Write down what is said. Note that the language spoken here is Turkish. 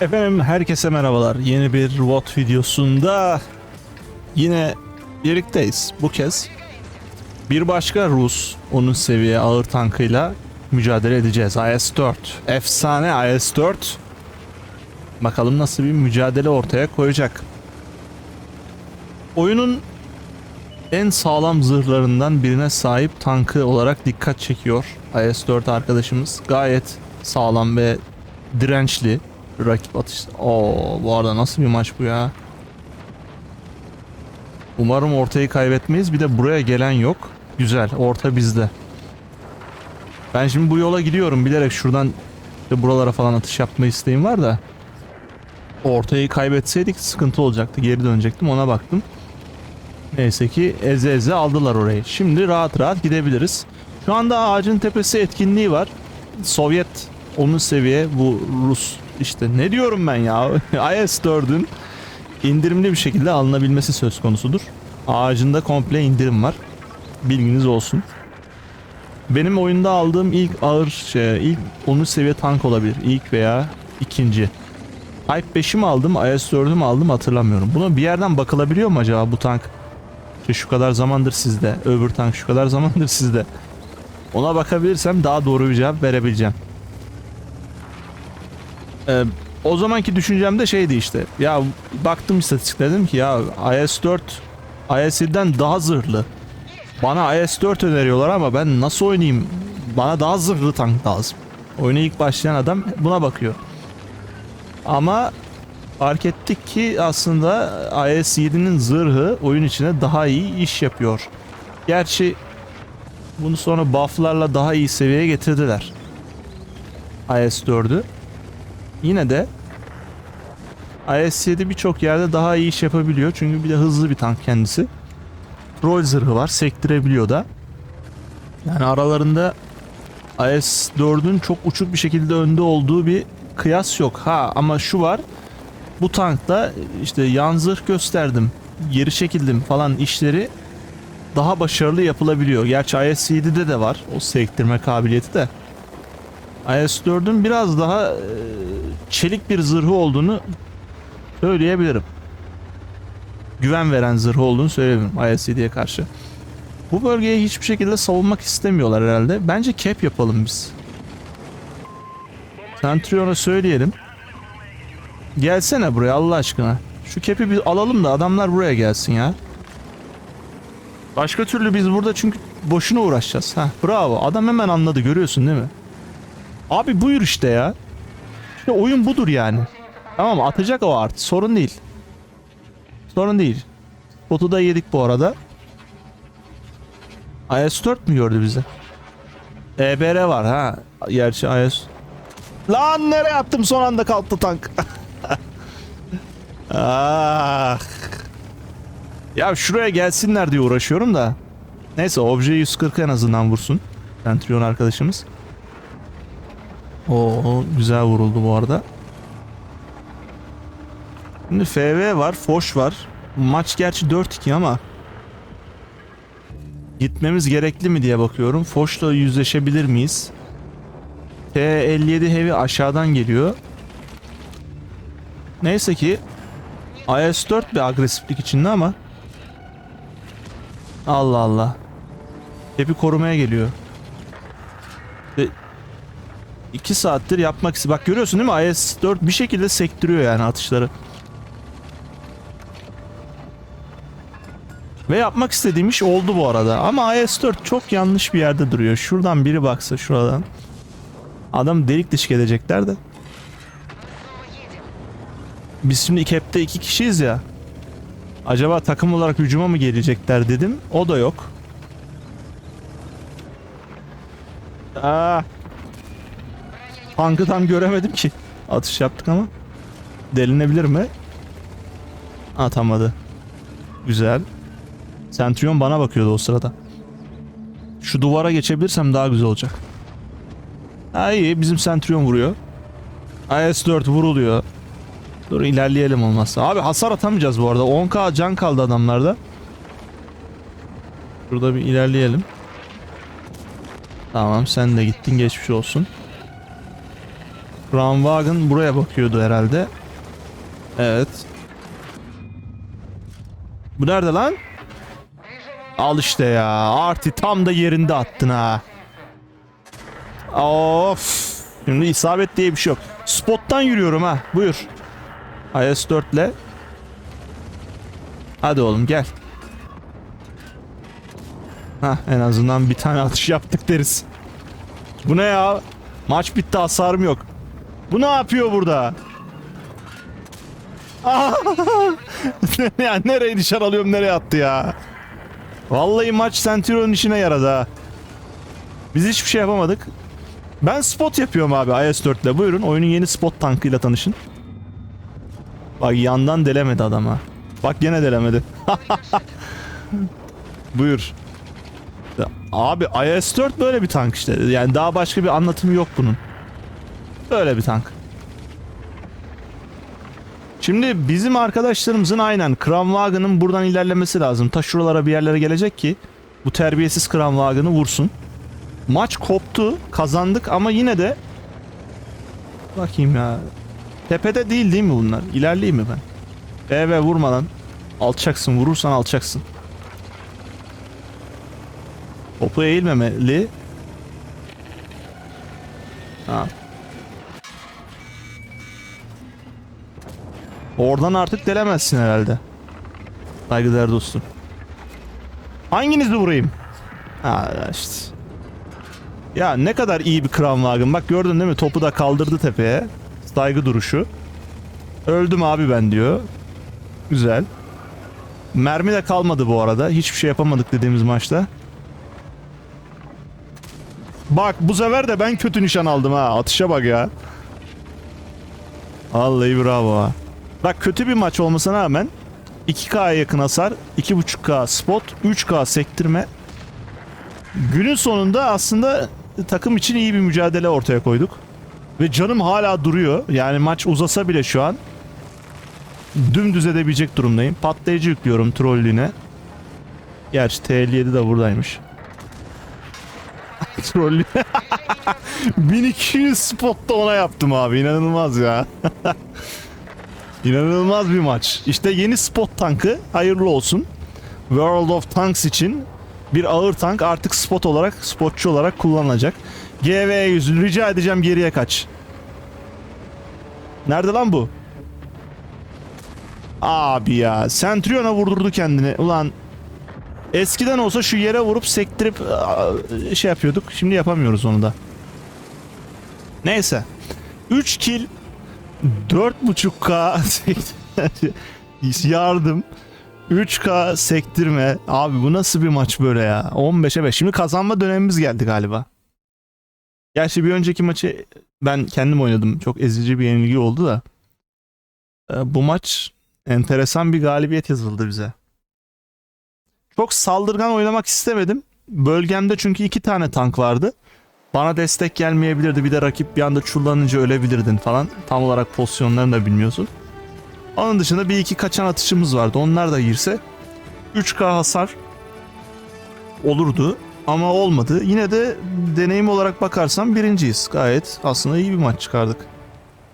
Efendim herkese merhabalar. Yeni bir WOT videosunda yine birlikteyiz. Bu kez bir başka Rus onun seviye ağır tankıyla mücadele edeceğiz. IS-4. Efsane IS-4. Bakalım nasıl bir mücadele ortaya koyacak. Oyunun en sağlam zırhlarından birine sahip tankı olarak dikkat çekiyor. IS-4 arkadaşımız gayet sağlam ve dirençli rakip atış. Oo bu arada nasıl bir maç bu ya? Umarım ortayı kaybetmeyiz. Bir de buraya gelen yok. Güzel. Orta bizde. Ben şimdi bu yola gidiyorum bilerek şuradan işte buralara falan atış yapma isteğim var da. Ortayı kaybetseydik sıkıntı olacaktı. Geri dönecektim ona baktım. Neyse ki eze eze aldılar orayı. Şimdi rahat rahat gidebiliriz. Şu anda ağacın tepesi etkinliği var. Sovyet onun seviye bu Rus işte ne diyorum ben ya IS-4'ün indirimli bir şekilde alınabilmesi söz konusudur. Ağacında komple indirim var. Bilginiz olsun. Benim oyunda aldığım ilk ağır şey, ilk 10. seviye tank olabilir. İlk veya ikinci. Type 5'i mi aldım, IS-4'ü mü aldım hatırlamıyorum. Buna bir yerden bakılabiliyor mu acaba bu tank? İşte şu kadar zamandır sizde, öbür tank şu kadar zamandır sizde. Ona bakabilirsem daha doğru bir cevap verebileceğim. Ee, o zamanki düşüncem de şeydi işte. Ya baktım istatistiklere dedim ki ya IS-4 IS-7'den daha zırhlı. Bana IS-4 öneriyorlar ama ben nasıl oynayayım? Bana daha zırhlı tank lazım. Oyuna ilk başlayan adam buna bakıyor. Ama fark ettik ki aslında IS-7'nin zırhı oyun içine daha iyi iş yapıyor. Gerçi bunu sonra bufflarla daha iyi seviyeye getirdiler. IS-4'ü. Yine de IS-7 birçok yerde daha iyi iş yapabiliyor. Çünkü bir de hızlı bir tank kendisi. Troll zırhı var. Sektirebiliyor da. Yani aralarında IS-4'ün çok uçuk bir şekilde önde olduğu bir kıyas yok. Ha ama şu var. Bu tankta işte yan zırh gösterdim. Geri çekildim falan işleri daha başarılı yapılabiliyor. Gerçi IS-7'de de var o sektirme kabiliyeti de. IS-4'ün biraz daha e, çelik bir zırhı olduğunu söyleyebilirim. Güven veren zırhı olduğunu söyleyebilirim IS-7'ye karşı. Bu bölgeyi hiçbir şekilde savunmak istemiyorlar herhalde. Bence cap yapalım biz. Centurion'a söyleyelim. Gelsene buraya Allah aşkına. Şu cap'i bir alalım da adamlar buraya gelsin ya. Başka türlü biz burada çünkü boşuna uğraşacağız. Heh, bravo. Adam hemen anladı görüyorsun değil mi? Abi buyur işte ya. İşte oyun budur yani. Tamam atacak o artı sorun değil. Sorun değil. Botu da yedik bu arada. IS-4 mü gördü bizi? EBR var ha. Gerçi IS... Lan nereye attım son anda kalktı tank. ah. Ya şuraya gelsinler diye uğraşıyorum da. Neyse obje 140 en azından vursun. Centurion arkadaşımız. Oo güzel vuruldu bu arada. Şimdi FV var, Foş var. Maç gerçi 4-2 ama gitmemiz gerekli mi diye bakıyorum. Foş'la yüzleşebilir miyiz? T57 Heavy aşağıdan geliyor. Neyse ki IS-4 bir agresiflik içinde ama Allah Allah. Hepi korumaya geliyor. Ve 2 saattir yapmak istiyor. Bak görüyorsun değil mi? IS-4 bir şekilde sektiriyor yani atışları. Ve yapmak istediğim iş oldu bu arada. Ama IS-4 çok yanlış bir yerde duruyor. Şuradan biri baksa şuradan. Adam delik dişik edecekler de. Biz şimdi cap'te iki kişiyiz ya. Acaba takım olarak hücuma mı gelecekler dedim. O da yok. Aa. Tankı tam göremedim ki. Atış yaptık ama. Delinebilir mi? Atamadı. Güzel. Centurion bana bakıyordu o sırada. Şu duvara geçebilirsem daha güzel olacak. Ha iyi bizim Centurion vuruyor. IS-4 vuruluyor. Dur ilerleyelim olmazsa. Abi hasar atamayacağız bu arada. 10k can kaldı adamlarda. Şurada bir ilerleyelim. Tamam sen de gittin geçmiş olsun. Kramwagen buraya bakıyordu herhalde. Evet. Bu nerede lan? Al işte ya. Arti tam da yerinde attın ha. Of. Şimdi isabet diye bir şey yok. Spottan yürüyorum ha. Buyur. IS-4 ile. Hadi oğlum gel. Ha en azından bir tane atış yaptık deriz. Bu ne ya? Maç bitti hasarım yok. Bu ne yapıyor burada? Ya nereye nişan alıyorum nereye attı ya? Vallahi maç Centurion'un işine yaradı ha. Biz hiçbir şey yapamadık. Ben spot yapıyorum abi IS-4 ile. Buyurun oyunun yeni spot tankıyla tanışın. Bak yandan delemedi adama. Bak gene delemedi. Buyur. Abi IS-4 böyle bir tank işte. Yani daha başka bir anlatımı yok bunun. Böyle bir tank. Şimdi bizim arkadaşlarımızın aynen Kramwagen'ın buradan ilerlemesi lazım. Ta şuralara bir yerlere gelecek ki bu terbiyesiz Kramwagen'ı vursun. Maç koptu, kazandık ama yine de bakayım ya. Tepede değil değil mi bunlar? İlerleyeyim mi ben? Evet vurma lan. Alçaksın, vurursan alçaksın. Topu eğilmemeli. Ha. Oradan artık delemezsin herhalde. Saygıdeğer dostum. Hanginizi vurayım? Ha işte. Ya ne kadar iyi bir Kramwagen. Bak gördün değil mi? Topu da kaldırdı tepeye. Saygı duruşu. Öldüm abi ben diyor. Güzel. Mermi de kalmadı bu arada. Hiçbir şey yapamadık dediğimiz maçta. Bak bu sefer de ben kötü nişan aldım ha. Atışa bak ya. Vallahi bravo ha. Bak kötü bir maç olmasına rağmen 2K'ya yakın hasar, 2.5K spot, 3K sektirme. Günün sonunda aslında takım için iyi bir mücadele ortaya koyduk. Ve canım hala duruyor. Yani maç uzasa bile şu an dümdüz edebilecek durumdayım. Patlayıcı yüklüyorum trollüğüne. Gerçi T57 de buradaymış. Trollü. 1200 spotta ona yaptım abi. İnanılmaz ya. İnanılmaz bir maç. İşte yeni spot tankı hayırlı olsun. World of Tanks için bir ağır tank artık spot olarak, spotçu olarak kullanılacak. GV100 rica edeceğim geriye kaç. Nerede lan bu? Abi ya Centurion'a vurdurdu kendini. Ulan eskiden olsa şu yere vurup sektirip şey yapıyorduk. Şimdi yapamıyoruz onu da. Neyse. 3 kill 4.5k yardım 3k sektirme. Abi bu nasıl bir maç böyle ya? 15'e 5. Şimdi kazanma dönemimiz geldi galiba. Gerçi bir önceki maçı ben kendim oynadım. Çok ezici bir yenilgi oldu da. Ee, Bu maç enteresan bir galibiyet yazıldı bize. Çok saldırgan oynamak istemedim. Bölgemde çünkü iki tane tank vardı. Bana destek gelmeyebilirdi. Bir de rakip bir anda çullanınca ölebilirdin falan. Tam olarak pozisyonlarını da bilmiyorsun. Onun dışında bir iki kaçan atışımız vardı. Onlar da girse 3K hasar olurdu. Ama olmadı. Yine de deneyim olarak bakarsam birinciyiz. Gayet aslında iyi bir maç çıkardık.